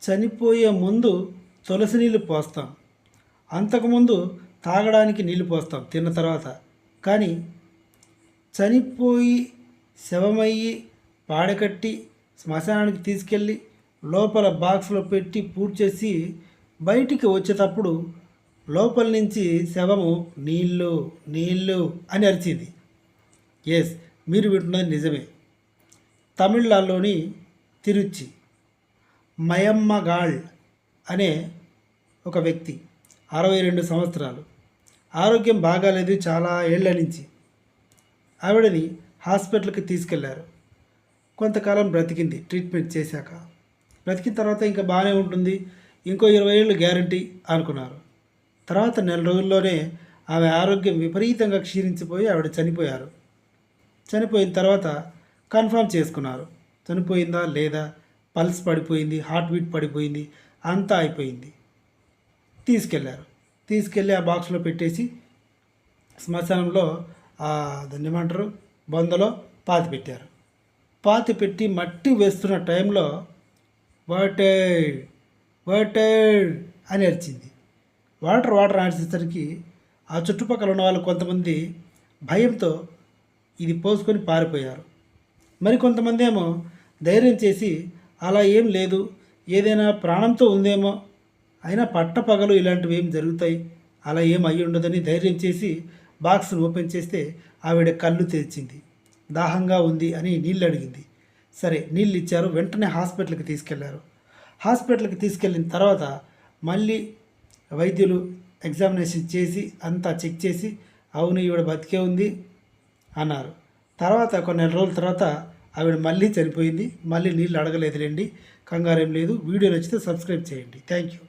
చనిపోయే ముందు తులసి నీళ్ళు పోస్తాం. అంతకుముందు తాగడానికి నీళ్ళు పోస్తాం తిన్న తర్వాత. కానీ చనిపోయి శవమయ్యి పాడకట్టి శ్మశానానికి తీసుకెళ్ళి లోపల బాక్స్లో పెట్టి పూర్తి చేసి బయటికి వచ్చేటప్పుడు లోపల నుంచి శవము నీళ్ళు నీళ్ళు అని అరిచింది. ఎస్ మీరు వింటున్నది నిజమే. తమిళనాడులోని తిరుచి. మయమ్మగాళ్ అనే ఒక వ్యక్తి. అరవై రెండు సంవత్సరాలు. ఆరోగ్యం బాగాలేదు చాలా ఏళ్ళ నుంచి. ఆవిడని హాస్పిటల్కి తీసుకెళ్ళారు. కొంతకాలం బ్రతికింది ట్రీట్మెంట్ చేశాక. బ్రతికిన తర్వాత ఇంకా బాగానే ఉంటుంది ఇంకో ఇరవై ఏళ్ళు గ్యారంటీ అనుకున్నారు. తర్వాత నెల రోజుల్లోనే ఆమె ఆరోగ్యం విపరీతంగా క్షీణించిపోయి ఆవిడ చనిపోయారు. చనిపోయిన తర్వాత కన్ఫర్మ్ చేసుకున్నారు. చనిపోయిందా లేదా పల్స్ పడిపోయింది హార్ట్ బీట్ పడిపోయింది అంతా అయిపోయింది. తీసుకెళ్ళారు. తీసుకెళ్ళి ఆ బాక్స్లో పెట్టేసి శ్మశానంలో ఆ దాన్ని ఏమంటారు? బొందలో పాతి పెట్టారు. పాతి పెట్టి మట్టి వేస్తున్న టైంలో వాటర్ వాటర్ అని అరిచింది. వాటర్ వాటర్ అరిచేసరికి ఆ చుట్టుపక్కల ఉన్న వాళ్ళు కొంతమంది భయంతో ఇది పోసుకొని పారిపోయారు. మరి కొంతమంది ఏమో ధైర్యం చేసి అలా ఏం లేదు. ఏదైనా ప్రాణంతో ఉందేమో. అయినా పట్టపగలు ఇలాంటివి ఏం జరుగుతాయి? అలా ఏం అయ్యి ఉండదని ధైర్యం చేసి బాక్స్ను ఓపెన్ చేస్తే ఆవిడ కళ్ళు తెరిచింది. దాహంగా ఉంది అని నీళ్ళు అడిగింది. సరే నీళ్ళు ఇచ్చారు. వెంటనే హాస్పిటల్కి తీసుకెళ్ళారు. హాస్పిటల్కి తీసుకెళ్ళిన తర్వాత మళ్ళీ వైద్యులు ఎగ్జామినేషన్ చేసి అంతా చెక్ చేసి అవును ఈవిడ బతికే ఉంది అన్నారు. తర్వాత కొన్ని నెల రోజుల తర్వాత ఆవిడ మళ్ళీ చనిపోయింది మళ్ళీ నీళ్ళు అడగలేదులేండి కంగారేం లేదు వీడియో నచ్చితే సబ్స్క్రైబ్ చేయండి. Thank you.